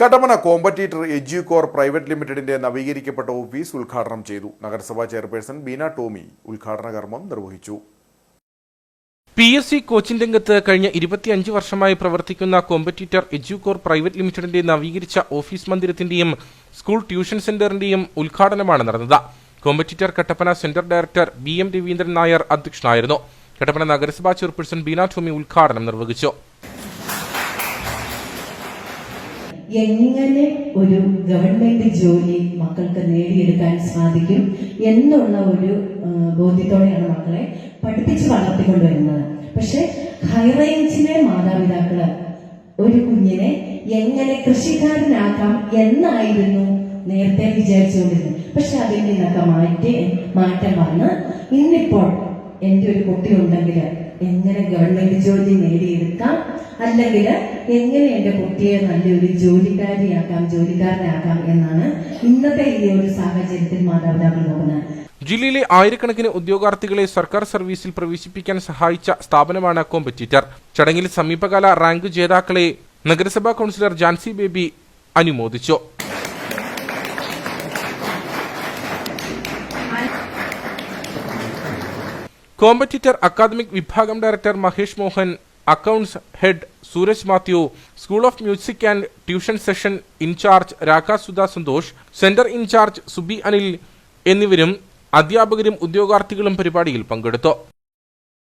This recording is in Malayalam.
കട്ടപ്പന കോമ്പറ്റീറ്റർ എജ്യൂകോർ പ്രൈവറ്റ് ലിമിറ്റഡിന്റെ നവീകരിക്കപ്പെട്ട ഓഫീസ് ഉദ്ഘാടനം ചെയ്തു. നഗരസഭാ ചെയർപേഴ്സൺ ബീന ടോമി ഉദ്ഘാടന കർമ്മം നിർവഹിച്ചു. പി എസ് സി കോച്ചിംഗ് രംഗത്ത് കഴിഞ്ഞ ഇരുപത്തിയഞ്ച് വർഷമായി പ്രവർത്തിക്കുന്ന കോമ്പറ്റീറ്റർ എജ്യൂകോർ പ്രൈവറ്റ് ലിമിറ്റഡിന്റെ നവീകരിച്ച ഓഫീസ് മന്ദിരത്തിന്റെയും സ്കൂൾ ട്യൂഷൻ സെന്ററിന്റെയും ഉദ്ഘാടനമാണ് നടന്നത്. Competitor Kattappana centre director B M Raveendran Nair അധ്യക്ഷനായിരുന്നു. കട്ടപ്പന നഗരസഭാ ചെയർപേഴ്സൺ ബീന ടോമി ഉദ്ഘാടനം നിർവഹിച്ചു. എങ്ങനെ ഒരു ഗവൺമെന്റ് ജോലി മക്കൾക്ക് നേടിയെടുക്കാൻ സാധിക്കും എന്നുള്ള ഒരു ബോധ്യത്തോടെയാണ് മക്കളെ പഠിപ്പിച്ച് വളർത്തിക്കൊണ്ടുവരുന്നത്. പക്ഷെ ഹൈറേഞ്ചിലെ മാതാപിതാക്കൾ ഒരു കുഞ്ഞിനെ എങ്ങനെ കൃഷിക്കാരനാക്കാം എന്നായിരുന്നു നേരത്തെ വിചാരിച്ചുകൊണ്ടിരുന്നത്. പക്ഷെ അതിൽ നിന്നൊക്കെ മാറ്റി മാറ്റം വന്ന് ഇന്നിപ്പോൾ എന്റെ ഒരു കുട്ടി ഉണ്ടെങ്കിൽ എങ്ങനെ ഗവൺമെന്റ് ജോലി നേടിയെടുക്കാം? അല്ലെങ്കിൽ എങ്ങനെ എന്റെ കുട്ടിയെ നല്ലൊരു ജോലിക്കാരിയാക്കാം ജോലിക്കാരനാക്കാം എന്നാണ് ഇന്നത്തെ ഈ ഒരു സാഹചര്യത്തിൽ മാതാപിതാക്കൾ നോക്കുന്നത്. ജില്ലയിലെ ആയിരക്കണക്കിന് ഉദ്യോഗാർത്ഥികളെ സർക്കാർ സർവീസിൽ പ്രവേശിപ്പിക്കാൻ സഹായിച്ച സ്ഥാപനമാണ് കോമ്പറ്റീറ്റർ. ചടങ്ങിൽ സമീപകാല റാങ്ക് ജേതാക്കളെ നഗരസഭാ കൗൺസിലർ ജാൻസി ബേബി അനുമോദിച്ചു. കോമ്പറ്റീറ്റർ അക്കാദമിക് വിഭാഗം director Mahesh Mohan accounts head Sooraj Mathew school of music and tuition session incharge Rakha Sudha Santhosh centre incharge Subi Anil എന്നിവരും അധ്യാപകരും ഉദ്യോഗാർത്ഥികളും പരിപാടിയിൽ പങ്കെടുത്തു.